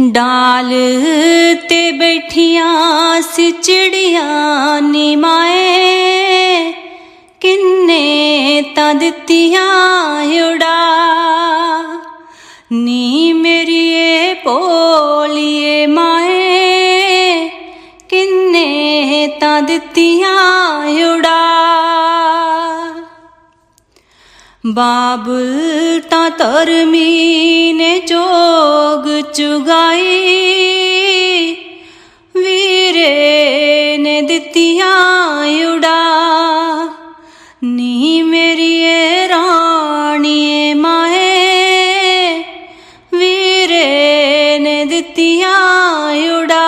ਡਾਲ ਤੇ ਬੈਠੀਆਂ ਸੀ ਚਿੜੀਆਂ ਨੀ ਮਾਏ। ਕਿੰਨੇ ਤਾਂ ਦਿੱਤੀਆਂ ਉਡਾ। ਨੀ ਮੇਰੀਏ ਪੋਲੀਏ ਮਾਏ। ਕਿੰਨੇ ਤਾਂ ਦਿੱਤੀਆਂ ਉਡਾ। ਬਾਬੁਲ ਤਾਂ ਧਰਮੀ ਨੇ ਜੋਗ ਚੁਗਾਈ ਵੀਰੇ ਨੇ ਦਿੱਤੀਆਂ ਉਡਾ। ਨੀ ਮੇਰੀਏ ਰਾਣੀਏ ਮਾਏ, ਵੀਰੇ ਨੇ ਦਿੱਤੀਆਂ ਉਡਾ।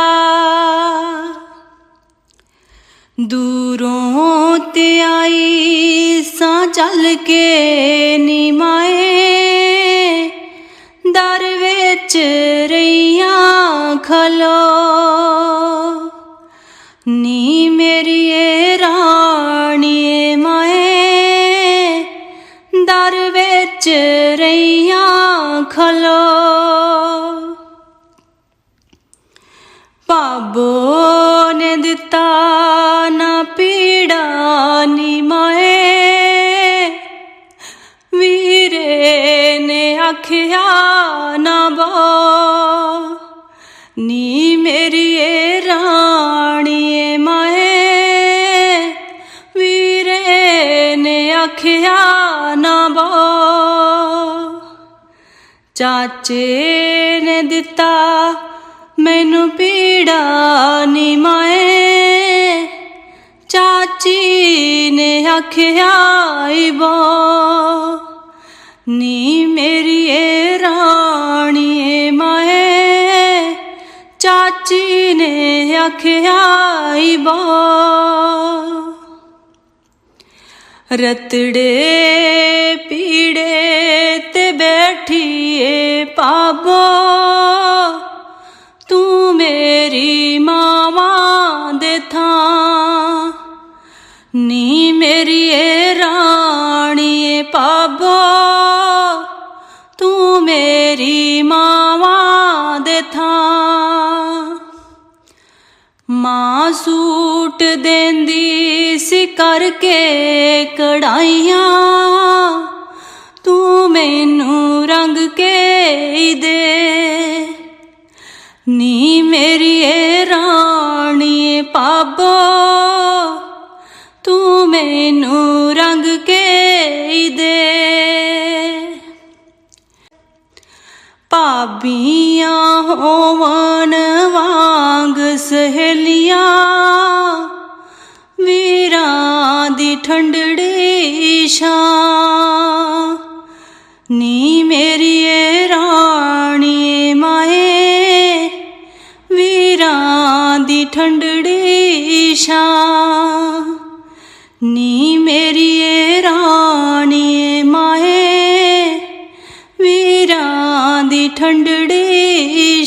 ਦੂਰੋਂ ਤੇ ਆਈ ਸਾਂ ਚੱਲ ਕੇ ਨੀ ਮਾਏ, ਦਰ ਵਿੱਚ ਖਲੋ। ਨੀ ਮੇਰੀਏ ਰਾਣੀਏ ਮਾਏ। ਦਰ ਵਿੱਚ ਰਈਆਂ ਖਲੋ। ਪਾਬੋ ਨੇ ਦਿੱਤਾ ਨਾ ਪੀੜਾ ਨੀ ਮਾਏ। ਵੀਰੇ ਨੇ ਆਖਿਆ ਆਖਿਆ ਨਾ ਬੋ। ਚਾਚੇ ਨੇ ਦਿੱਤਾ, ਮੈਨੂੰ ਪੀੜਾ ਨੀ ਮਾਏ। ਚਾਚੀ ਨੇ ਆਖਿਆ ਈ ਬੋ। ਨੀ ਮੇਰੀ ਏ ਰਾਣੀਏ ਮਾਏ। ਚਾਚੀ ਨੇ ਆਖਿਆ ਈ ਬੋ। ਰਤੜੇ ਪੀੜੇ ਤੇ ਬੈਠੀਏ ਪਾਬੋ ਤੂੰ ਮੇਰੀ ਮਾਵਾਂ ਦੇ ਥਾਂ, ਨੀ ਮੇਰੀ ਏ ਰਾਣੀਏ ਪਾਬੋ ਤੂੰ ਮਾਂ ਸੂਟ ਦੇਂਦੀ ਸੀ ਕਰਕੇ ਕੜਾਈਆਂ। ਤੂੰ ਮੈਨੂੰ ਰੰਗ ਕੇ ਦੇ। ਨੀ ਮੇਰੀ ਏ ਰਾਣੀਏ ਪਾਬੋ। ਤੂੰ ਮੈਨੂੰ ਰੰਗ ਕੇ ਦੇ। ਭਾਬੀਆਂ ਹੋਵਣ ਵਾਂਗ ਸਹੇਲੀਆਂ, ਵੀਰਾਂ ਦੀ ਠੰਡੜੀ ਛਾਂ। ਨੀ ਮੇਰੀ ਏ ਰਾਣੀਏ ਮਾਏ, ਵੀਰਾਂ ਦੀ ਠੰਡੜੀ ਛਾਂ। ਨੀ ਮੇਰੀ ਏ ਰਾਣੀਏ ਮਾਏ, ਵੀਰਾਂ ਦੀ ਠੰਡੜੀ